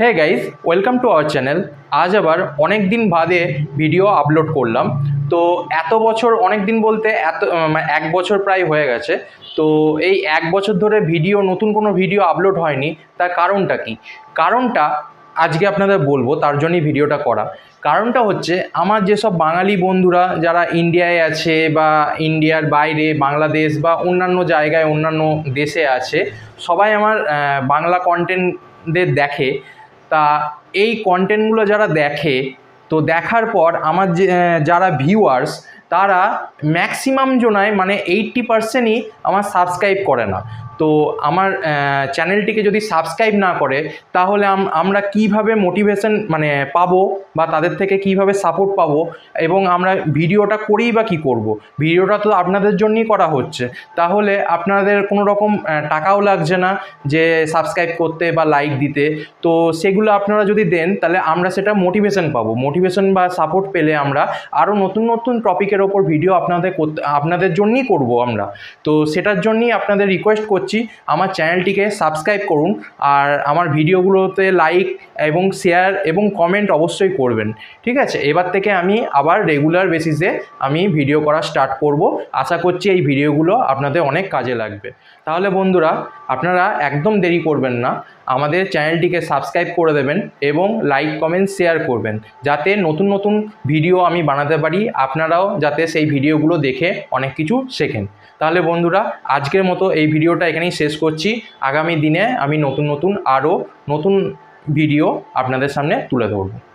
Hey guys welcome to our channel আজ আবার অনেক দিন বাদে ভিডিও আপলোড করলাম। তো এত বছর অনেক দিন বলতে এত মানে এক বছর প্রায় হয়ে গেছে। তো এই এক বছর ধরে ভিডিও নতুন কোনো ভিডিও আপলোড হয়নি। তার কারণটা কি? কারণটা আজকে আপনাদের বলব, তার জন্যই ভিডিওটা করা। কারণটা হচ্ছে, আমার যেসব বাঙালি বন্ধুরা যারা ইন্ডিয়ায় আছে বা ইন্ডিয়ার বাইরে বাংলাদেশ বা অন্যান্য জায়গায়, অন্যান্য দেশে আছে, সবাই আমার বাংলা কন্টেন্টদের দেখে। তা এই কন্টেন্টগুলো যারা দেখে, তো দেখার পর আমার যে যারা ভিউয়ার্স তারা ম্যাক্সিমাম জোনায় মানে এইট্টি পার্সেন্টই আমার সাবস্ক্রাইব করে না। তো আমার চ্যানেলটিকে যদি সাবস্ক্রাইব না করে, তাহলে আমরা কীভাবে মোটিভেশন মানে পাবো বা তাদের থেকে কীভাবে সাপোর্ট পাবো এবং আমরা ভিডিওটা করেই বা কী করব। ভিডিওটা তো আপনাদের জন্যই করা হচ্ছে। তাহলে আপনাদের কোনো রকম টাকাও লাগছে না যে সাবস্ক্রাইব করতে বা লাইক দিতে। তো সেগুলো আপনারা যদি দেন, তাহলে আমরা সেটা মোটিভেশন পাবো। মোটিভেশন বা সাপোর্ট পেলে আমরা আরও নতুন নতুন টপিকের ওপর ভিডিও আপনাদের করতে, আপনাদের জন্যই করব আমরা। তো সেটার জন্যই আপনাদের রিকোয়েস্ট করছি। আমার চ্যানেলটিকে সাবস্ক্রাইব করুন আর আমার ভিডিওগুলোতে লাইক এবং শেয়ার এবং কমেন্ট অবশ্যই করবেন। ঠিক আছে? এবার থেকে আমি আবার রেগুলার বেসিসে আমি ভিডিও করা স্টার্ট করব। আশা করছি এই ভিডিওগুলো আপনাদের অনেক কাজে লাগবে। তাহলে বন্ধুরা, আপনারা একদম দেরি করবেন না। আমাদের চ্যানেলটিকে সাবস্ক্রাইব করে দেবেন এবং লাইক, কমেন্ট, শেয়ার করবেন। যাতে নতুন নতুন ভিডিও আমি বানাতে পারি, আপনারাও যাতে সেই ভিডিওগুলো দেখে অনেক কিছু শেখেন। তাহলে বন্ধুরা, আজকের মতো এই ভিডিওটা এখানেই শেষ করছি। আগামী দিনে আমি নতুন নতুন, আরও নতুন ভিডিও আপনাদের সামনে তুলে ধরবো।